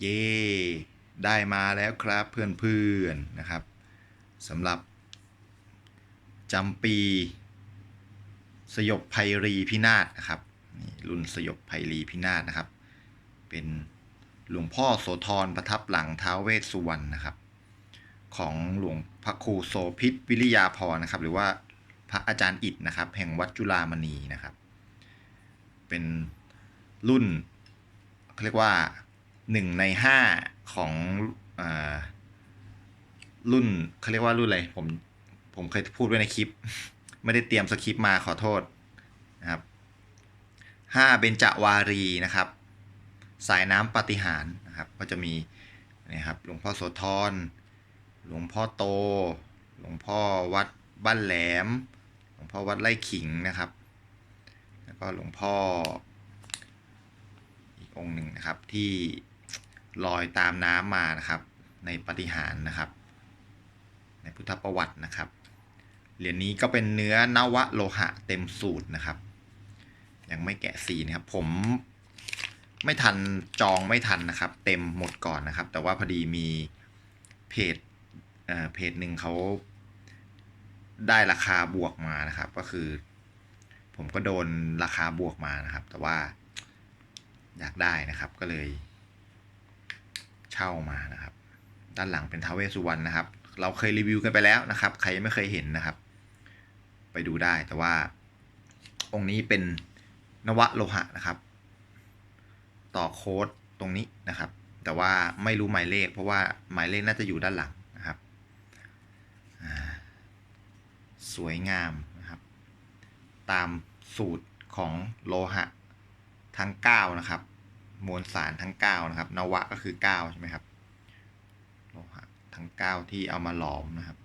เย่ได้มาแล้วครับเพื่อนๆนะครับสำหรับจำปี สยบไพรีพินาศนะครับนี่รุ่นสยบไพรีพินาศนะครับ เป็นหลวงพ่อโสธรประทับหลังท้าวเวสสุวรรณนะครับ ของหลวงพระครูโสพิษวิริยาพรนะครับ หรือว่าพระอาจารย์อิดนะครับ แห่งวัดจุฬามณีนะครับ เป็นรุ่นเขาเรียกว่า หนึ่งในห้าของอารุ่นเขาเรียกว่ารุ่นอะไรผมผมเคยพูดไว้ในคลิป ไม่ได้เตรียมสคริปต์มาขอโทษนะครับห้าเบญจวารีนะครับ สายน้ำปฏิหารนะครับ ก็จะมีนี่ครับหลวงพ่อโสธรหลวงพ่อโต หลวงพ่อวัดบ้านแหลม หลวงพ่อวัดไร่ขิงนะครับ แล้วก็หลวงพ่ออีกองหนึ่งนะครับที่ ลอยตามน้ำมานะครับ ในปฏิหารนะครับ ในพุทธประวัตินะครับ เหรียญนี้ก็เป็นเนื้อนวโลหะเต็มสูตรนะครับ ยังไม่แกะสีนะครับ ผมไม่ทันจองไม่ทันนะครับ เต็มหมดก่อนนะครับ แต่ว่าพอดีมีเพจเอ่อเพจหนึ่งเขาได้ราคาบวกมานะครับ ก็คือ ผมก็โดนราคาบวกมานะครับ แต่ว่าอยากได้นะครับก็เลย ช่ามานะครับ ด้านหลังเป็นทาวเวสุวรรณนะครับ เราเคยรีวิวกันไปแล้วนะครับ ใครยังไม่เคยเห็นนะครับ ไปดูได้แต่ว่า องค์นี้เป็นนวโลหะนะครับ ต่อโค้ดตรงนี้นะครับ แต่ว่าไม่รู้หมายเลข เพราะว่าหมายเลขน่าจะอยู่ด้านหลังนะครับ สวยงามนะครับ ตามสูตรของโลหะทั้ง 9 นะครับ มวลสารทั้ง 9 นะครับ นวะก็คือ 9 ใช่ไหมครับโลหะทั้ง 9 ที่เอามาหลอมนะครับ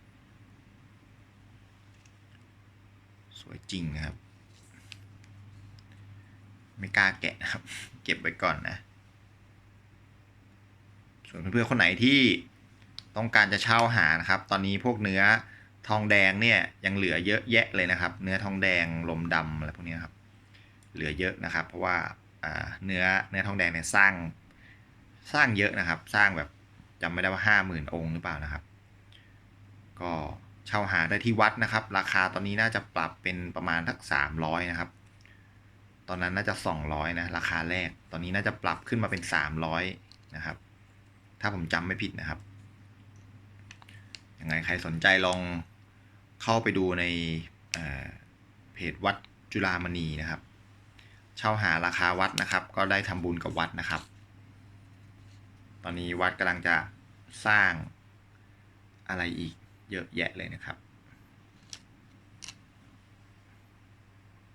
สวยจริงนะครับ ไม่กล้าแกะนะครับ เก็บไว้ก่อนนะ ส่วนเพื่อนๆคนไหนที่ต้องการจะเช่าหานะครับ ตอนนี้พวกเนื้อทองแดงเนี่ยยังเหลือเยอะแยะเลยนะครับ เนื้อทองแดงลมดำอะไรพวกนี้ครับ เหลือเยอะนะครับ เพราะว่าอ่า เนื้อเนื้อทองแดงเนี่ยสร้างสร้างเยอะนะครับ สร้างแบบจำไม่ได้ว่าห้าหมื่นองค์หรือเปล่านะครับ ก็เช่าหาได้ที่วัดนะครับ ราคาตอนนี้น่าจะปรับเป็นประมาณทักสามร้อยนะครับ ตอนนั้นน่าจะสองร้อยนะราคาแรก ตอนนี้น่าจะปรับขึ้นมาเป็นสามร้อยนะครับ ถ้าผมจำไม่ผิดนะครับยังไงใครสนใจลองเข้าไปดูในเเพจวัดจุฬามณีนะครับ เช่าหาราคาวัดนะครับ ก็ได้ทำบุญกับวัดนะครับ ตอนนี้วัดกำลังจะสร้างอะไรอีกเยอะแยะเลยนะครับ